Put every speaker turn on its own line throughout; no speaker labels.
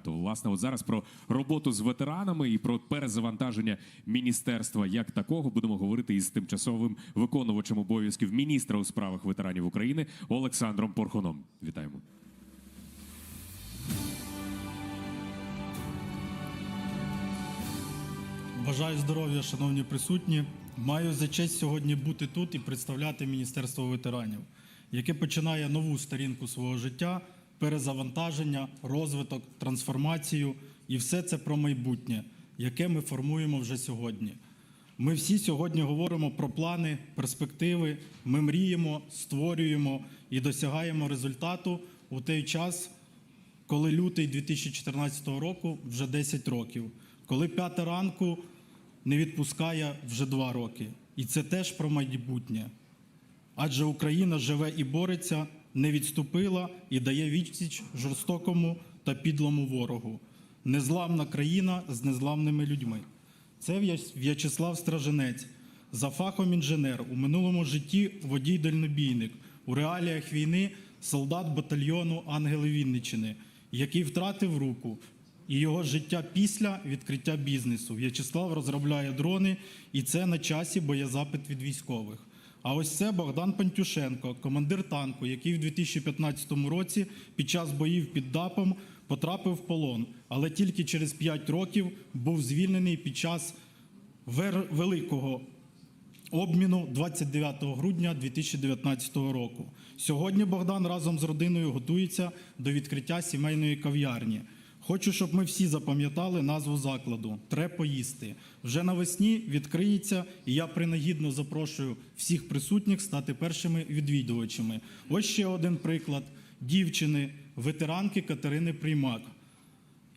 То, власне, от зараз про роботу з ветеранами і про перезавантаження міністерства як такого будемо говорити із тимчасовим виконувачем обов'язків міністра у справах ветеранів України Олександром Порхуном. Вітаємо.
Бажаю здоров'я, шановні присутні. Маю за честь сьогодні бути тут і представляти Міністерство ветеранів, яке починає нову сторінку свого життя, перезавантаження, розвиток, трансформацію і все це про майбутнє, яке ми формуємо вже сьогодні. Ми всі сьогодні говоримо про плани, перспективи. Ми мріємо, створюємо і досягаємо результату у той час, коли лютий 2014 року вже 10 років, коли п'ята ранку не відпускає вже 2 роки. І це теж про майбутнє. Адже Україна живе і бореться, не відступила і дає відсіч жорстокому та підлому ворогу. Незламна країна з незламними людьми. Це В'ячеслав Страженець, за фахом інженер, у минулому житті водій-дальнобійник, у реаліях війни солдат батальйону Ангели Вінничини, який втратив руку, і його життя після відкриття бізнесу. В'ячеслав розробляє дрони, і це на часі, бо є запит від військових. А ось це Богдан Пантюшенко, командир танку, який в 2015 році під час боїв під ДАПом потрапив в полон, але тільки через 5 років був звільнений під час великого обміну 29 грудня 2019 року. Сьогодні Богдан разом з родиною готується до відкриття сімейної кав'ярні. Хочу, щоб ми всі запам'ятали назву закладу Тре поїсти. Вже навесні відкриється, і я принагідно запрошую всіх присутніх стати першими відвідувачами. Ось ще один приклад дівчини, ветеранки Катерини Приймак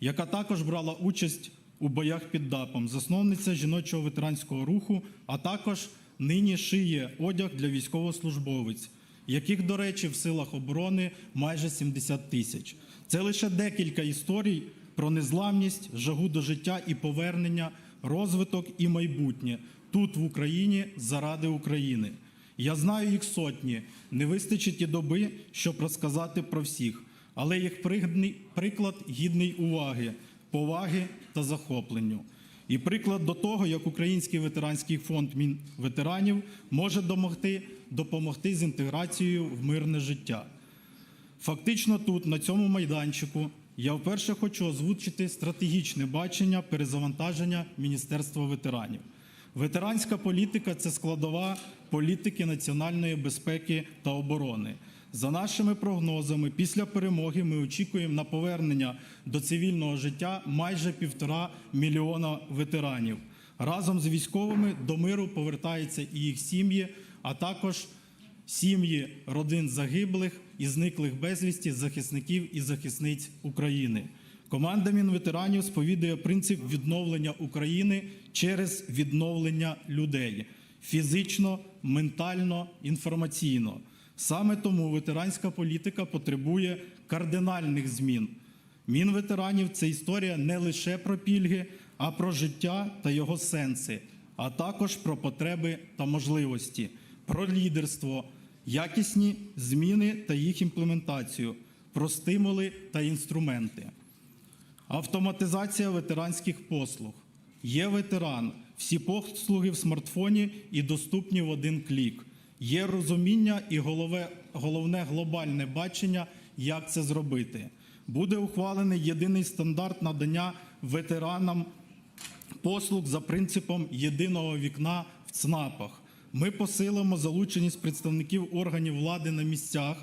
яка також брала участь у боях під ДАПом, засновниця жіночого ветеранського руху, а також нині шиє одяг для військовослужбовиць, яких, до речі, в силах оборони майже 70 тисяч. Це лише декілька історій про незламність, жагу до життя і повернення, розвиток і майбутнє тут, в Україні, заради України. Я знаю їх сотні, не вистачить і доби, щоб розказати про всіх, але їх приклад гідний уваги, поваги та захопленню. І приклад до того, як Український ветеранський фонд Мінветеранів може домогти, допомогти з інтеграцією в мирне життя. Фактично тут, на цьому майданчику, я вперше хочу озвучити стратегічне бачення перезавантаження Міністерства ветеранів. Ветеранська політика це складова політики національної безпеки та оборони. За нашими прогнозами, після перемоги ми очікуємо на повернення до цивільного життя майже півтора мільйона ветеранів. Разом з військовими до миру повертаються і їх сім'ї, а також сім'ї родин загиблих і зниклих безвісті захисників і захисниць України. Команда Мінветеранів сповідує принцип відновлення України через відновлення людей фізично, ментально, інформаційно. Саме тому ветеранська політика потребує кардинальних змін. Мінветеранів це історія не лише про пільги, а про життя та його сенси, а також про потреби та можливості, про лідерство, якісні зміни та їх імплементацію, про стимули та інструменти. Автоматизація ветеранських послуг. Є ветеран, всі послуги в смартфоні і доступні в один клік. Є розуміння і голове, головне глобальне бачення, як це зробити. Буде ухвалений єдиний стандарт надання ветеранам послуг за принципом єдиного вікна в ЦНАПах. Ми посилимо залученість представників органів влади на місцях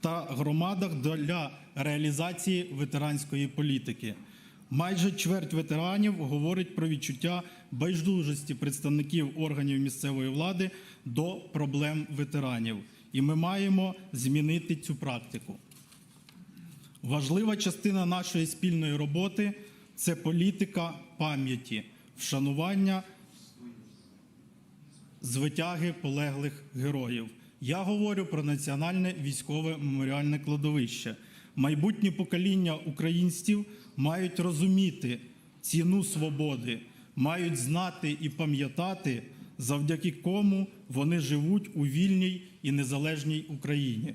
та громадах для реалізації ветеранської політики. Майже чверть ветеранів говорить про відчуття байдужості представників органів місцевої влади до проблем ветеранів, і ми маємо змінити цю практику. Важлива частина нашої спільної роботи це політика пам'яті, вшанування звитяги полеглих героїв. Я говорю про національне військове меморіальне кладовище. Майбутні покоління українців мають розуміти ціну свободи, мають знати і пам'ятати, завдяки кому вони живуть у вільній і незалежній Україні.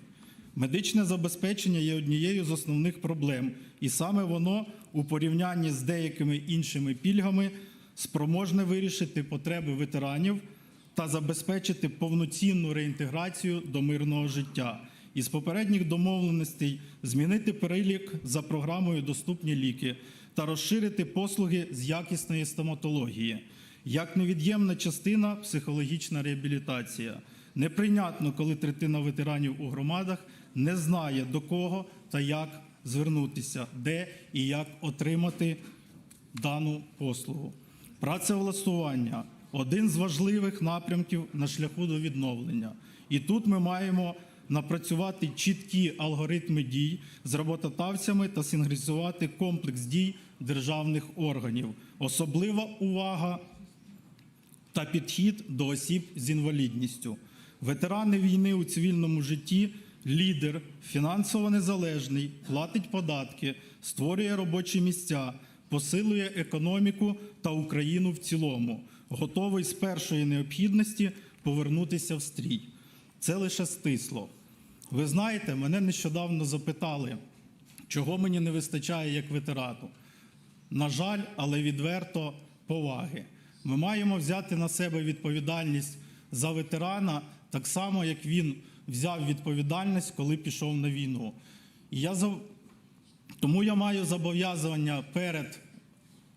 Медичне забезпечення є однією з основних проблем, і саме воно у порівнянні з деякими іншими пільгами спроможне вирішити потреби ветеранів та забезпечити повноцінну реінтеграцію до мирного життя. Із попередніх домовленостей змінити перелік за програмою Доступні ліки та розширити послуги з якісної стоматології. Як невід'ємна частина психологічна реабілітація. Неприйнятно, коли третина ветеранів у громадах не знає до кого та як звернутися, де і як отримати дану послугу. Працевлаштування один з важливих напрямків на шляху до відновлення. І тут ми маємо напрацювати чіткі алгоритми дій з роботодавцями та синхронізувати комплекс дій державних органів. Особлива увага та підхід до осіб з інвалідністю. Ветерани війни у цивільному житті лідер, фінансово незалежний, платить податки, створює робочі місця, посилює економіку та Україну в цілому, готовий з першої необхідності повернутися в стрій. Це лише стисло. Ви знаєте, мене нещодавно запитали, чого мені не вистачає як ветерану. На жаль, але відверто поваги. Ми маємо взяти на себе відповідальність за ветерана так само, як він взяв відповідальність, коли пішов на війну. І я за... Тому я маю зобов'язання перед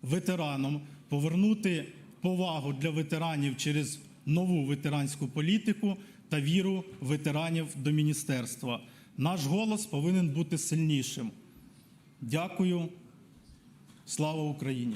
ветераном повернути повагу для ветеранів через нову ветеранську політику та віру ветеранів до міністерства. Наш голос повинен бути сильнішим. Дякую. Слава Україні!